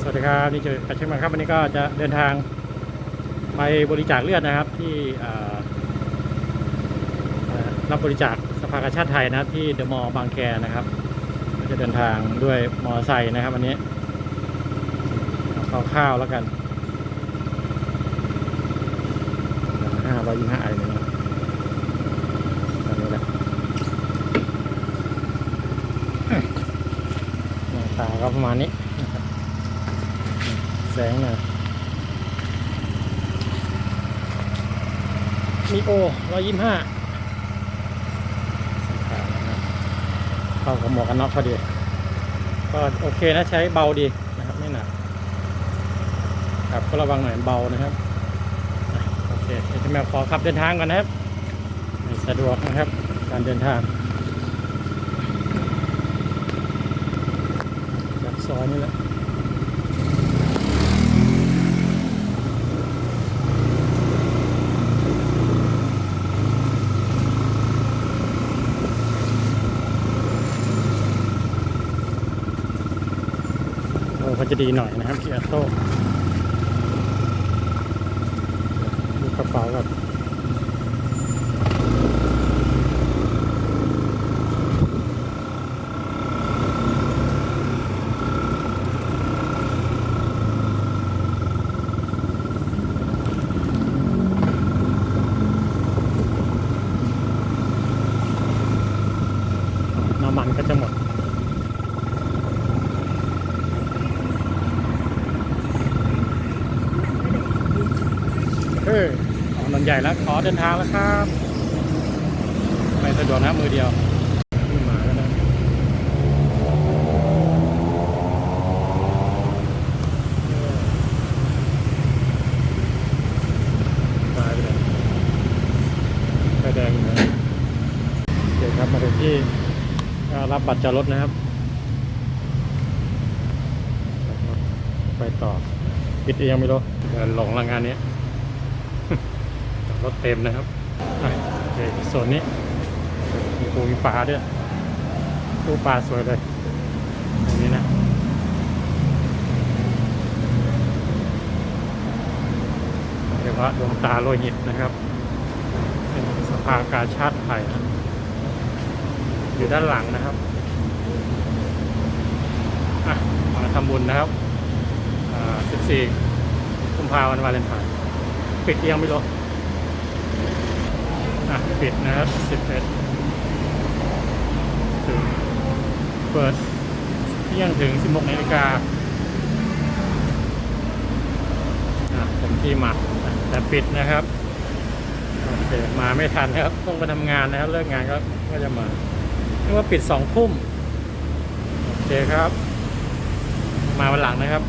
สวัสดีครับ นี่เจอกัเช่นมาครับ วันนี้ก็จะเดินทางไปบริจาคเลือดนะครับ ที่รับบริจาคสภากาชาติไทยนะที่เดอะมอลล์บางแคนะครับ ก็จะเดินทางด้วยมอเตอร์ไซค์นะครับวันนี้เอาข้าวๆแล้วกันห้าร้อยยี่ห้าอะไรเนี่ยนะตอนนี้แหละหน้าตาก็ประมาณนี้ แสงหน่อยมีโอร้อยยี่ห้าเข้ากับหมวกกันน็อกพอดี ก็โอเคนะใช้เบาดีนะครับไม่หนักครับก็ระวังหน่อยเบานะครับโอเคเดี๋ยวจะมาขอขับเดินทางก่อนนะครับสะดวกนะครับการเดินทางจากซอยนี่แหละ โอ้ก็จะดีหน่อยนะครับที่อัโต้ดูกระเป๋าแบบน้ำมันก็จะหมด เออออกนนใหญ่แล้วขอเดินทางแล้วครับไม่สะดวกนะมือเดียวมาแล้วนะตายไปเลยไฟแดงอยู่นะโอเคครับมาถึงที่รับบัตรจอดรถนะครับ ไปต่อปิดเองไม่รู้หลงละงานนี้ รถเต็มนะครับโอเคส่วนนี้มีปูมีปลาด้วยปูปลาสวยเลยตรงนี้นะเรียกว่าดวงตาโลหิตนะครับ เป็นสภากาชาติไทยนะอยู่ด้านหลังนะครับอะมาทำบุญนะครับอ่า14กุมภาพันธ์วาเลนไทน์ปิดเอียงไม่รู้ อะปิดนะครับ11ถึงเปิดเที่ยงถึง16นาฬิกาอะผมที่มาแต่ปิดนะครับโอเคมาไม่ทันนะครับ ต้องไปทำงานนะครับ เลิกงานก็ก็จะมาเรียกว่าปิดสองทุ่มโอเคครับ มาวันหลังนะครับ